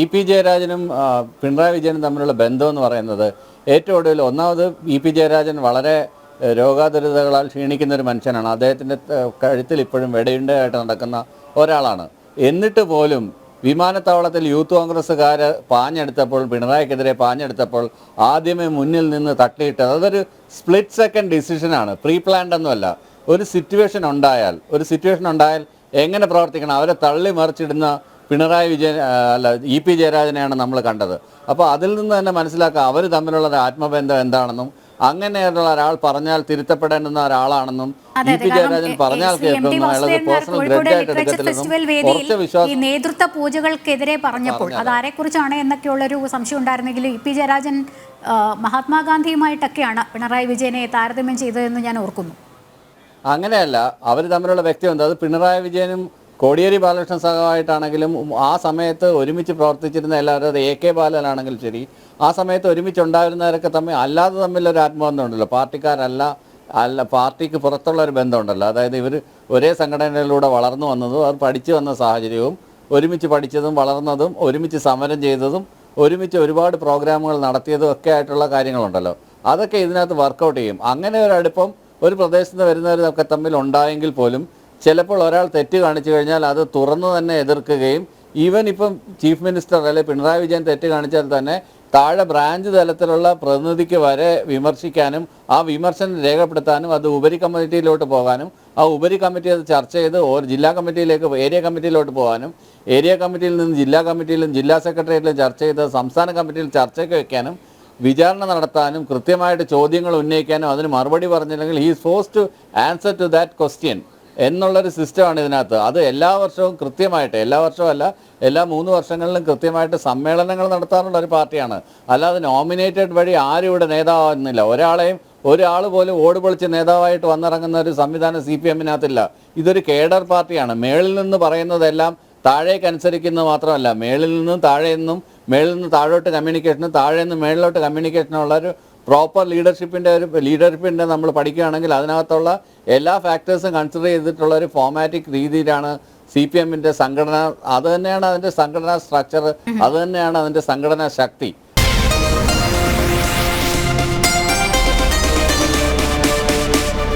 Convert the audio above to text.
E P ജയരാജനും Pinarayi വിജയനും തമ്മിലുള്ള ബന്ധം എന്ന് പറയുന്നത് ഏറ്റവും ഒടുവിൽ ഒന്നാമത് ഇ പി ജയരാജൻ വളരെ രോഗാതുരിതകളാൽ ക്ഷീണിക്കുന്ന ഒരു മനുഷ്യനാണ്. അദ്ദേഹത്തിന്റെ കഴുത്തിൽ ഇപ്പോഴും വെടിയുണ്ടയായിട്ട് നടക്കുന്ന ഒരാളാണ്. എന്നിട്ട് പോലും വിമാനത്താവളത്തിൽ യൂത്ത് കോൺഗ്രസ്സുകാർ പാഞ്ഞെടുത്തപ്പോൾ പിണറായിക്കെതിരെ പാഞ്ഞെടുത്തപ്പോൾ ആദ്യമേ മുന്നിൽ നിന്ന് തട്ടിയിട്ടത് അതൊരു സ്പ്ലിറ്റ് സെക്കൻഡ് ഡിസിഷനാണ് പ്രീ പ്ലാൻഡ് ഒന്നുമല്ല. ഒരു സിറ്റുവേഷൻ ഉണ്ടായാൽ ഒരു സിറ്റുവേഷൻ ഉണ്ടായാൽ എങ്ങനെ പ്രവർത്തിക്കണം? അവരെ തള്ളി മറിച്ചിടുന്ന പിണറായി വിജയൻ അല്ല ഇ പി ജയരാജനെയാണ് നമ്മൾ കണ്ടത്. അപ്പോൾ അതിൽ നിന്ന് തന്നെ മനസ്സിലാക്കുക അവർ തമ്മിലുള്ള ആത്മബന്ധം എന്താണെന്നും അങ്ങനെയുള്ള ഒരാൾ പറഞ്ഞാൽ തിരുത്തപ്പെടേണ്ടുന്ന ഒരാളാണെന്നും ഇ പി ജയരാജൻ പറഞ്ഞാൽ കേൾക്കുന്നു അയാളത് പേഴ്സണൽ എടുക്കത്തില്ലെന്നും ഉറച്ച വിശ്വാസം നേതൃത്വ പൂജകൾക്കെതിരെ പറഞ്ഞപ്പോൾ അത് ആരെക്കുറിച്ചാണ് എന്നൊക്കെയുള്ളൊരു സംശയം ഉണ്ടായിരുന്നെങ്കിൽ ഇ പി ജയരാജൻ മഹാത്മാഗാന്ധിയുമായിട്ടൊക്കെയാണ് പിണറായി വിജയനെ താരതമ്യം ചെയ്തതെന്ന് ഞാൻ ഓർക്കുന്നു. അങ്ങനെയല്ല അവർ തമ്മിലുള്ള വ്യക്തി വ്യക്തിബന്ധം അത് പിണറായി വിജയനും കോടിയേരി ബാലകൃഷ്ണൻ സഹമായിട്ടാണെങ്കിലും ആ സമയത്ത് ഒരുമിച്ച് പ്രവർത്തിച്ചിരുന്ന എല്ലാവരും അത് എ കെ ബാലനാണെങ്കിലും ശരി ആ സമയത്ത് ഒരുമിച്ച് ഉണ്ടായിരുന്നവരൊക്കെ തമ്മിൽ അല്ലാതെ തമ്മിലൊരു ആത്മബന്ധം ഉണ്ടല്ലോ. പാർട്ടിക്കാരല്ല അല്ല പാർട്ടിക്ക് പുറത്തുള്ള ഒരു ബന്ധമുണ്ടല്ലോ അതായത് ഇവർ ഒരേ സംഘടനയിലൂടെ വളർന്നു വന്നതും അവർ പഠിച്ചു വന്ന സാഹചര്യവും ഒരുമിച്ച് പഠിച്ചതും വളർന്നതും ഒരുമിച്ച് സമരം ചെയ്തതും ഒരുമിച്ച് ഒരുപാട് പ്രോഗ്രാമുകൾ നടത്തിയതും ഒക്കെ ആയിട്ടുള്ള കാര്യങ്ങളുണ്ടല്ലോ. അതൊക്കെ ഇതിനകത്ത് വർക്കൗട്ട് ചെയ്യും. അങ്ങനെ ഒരു അടുപ്പം ഒരു പ്രദേശത്ത് വരുന്നവരൊക്കെ തമ്മിൽ ഉണ്ടായെങ്കിൽ പോലും ചിലപ്പോൾ ഒരാൾ തെറ്റ് കാണിച്ചു കഴിഞ്ഞാൽ അത് തുറന്നു തന്നെ എതിർക്കുകയും ഈവൻ ഇപ്പം ചീഫ് മിനിസ്റ്റർ അല്ലെ പിണറായി വിജയൻ തെറ്റ് കാണിച്ചാൽ തന്നെ താഴെ ബ്രാഞ്ച് തലത്തിലുള്ള പ്രതിനിധിക്ക് വരെ വിമർശിക്കാനും ആ വിമർശനം രേഖപ്പെടുത്താനും അത് ഉപരി കമ്മിറ്റിയിലോട്ട് പോകാനും ആ ഉപരി കമ്മിറ്റി അത് ചർച്ച ചെയ്ത് ഒരു ജില്ലാ കമ്മിറ്റിയിലേക്ക് ഏരിയ കമ്മിറ്റിയിലോട്ട് പോകാനും ഏരിയ കമ്മിറ്റിയിൽ നിന്ന് ജില്ലാ കമ്മിറ്റിയിലും ജില്ലാ സെക്രട്ടേറിയറ്റിലും ചർച്ച ചെയ്ത് സംസ്ഥാന കമ്മിറ്റിയിൽ ചർച്ചയ്ക്ക് വയ്ക്കാനും വിചാരണ നടത്താനും കൃത്യമായിട്ട് ചോദ്യങ്ങൾ ഉന്നയിക്കാനും അതിന് മറുപടി പറഞ്ഞില്ലെങ്കിൽ he's force to answer to that question എന്നുള്ളൊരു സിസ്റ്റമാണ് ഇതിനകത്ത്. അത് എല്ലാ വർഷവും കൃത്യമായിട്ട് എല്ലാ വർഷവും അല്ല എല്ലാ മൂന്ന് വർഷങ്ങളിലും കൃത്യമായിട്ട് സമ്മേളനങ്ങൾ നടത്താറുള്ള ഒരു പാർട്ടിയാണ്. അല്ലാതെ നോമിനേറ്റഡ് വഴി ആരും ഇവിടെ നേതാവാകുന്നില്ല ഒരാളെയും ഒരാൾ പോലും ഓട് പൊളിച്ച് നേതാവായിട്ട് വന്നിറങ്ങുന്ന ഒരു സംവിധാനം സി പി എമ്മിനകത്തില്ല. ഇതൊരു കേഡർ പാർട്ടിയാണ്. മേളിൽ നിന്ന് പറയുന്നതെല്ലാം താഴേക്ക് അനുസരിക്കുന്നത് മാത്രമല്ല. മേളിൽ നിന്നും താഴെ നിന്നും മേളിൽ നിന്ന് താഴോട്ട് കമ്മ്യൂണിക്കേഷനും താഴെ നിന്ന് മേളിലോട്ട് കമ്മ്യൂണിക്കേഷനുള്ള ഒരു പ്രോപ്പർ ലീഡർഷിപ്പിന്റെ ഒരു ലീഡർഷിപ്പിന്റെ നമ്മൾ പഠിക്കുകയാണെങ്കിൽ അതിനകത്തുള്ള എല്ലാ ഫാക്ടേഴ്സും കൺസിഡർ ചെയ്തിട്ടുള്ള ഒരു ഫോമാറ്റിക് രീതിയിലാണ് സി പി എമ്മിന്റെ സംഘടന. അത് തന്നെയാണ് അതിന്റെ സംഘടനാ സ്ട്രക്ചർ അത് തന്നെയാണ് അതിന്റെ സംഘടനാ ശക്തി.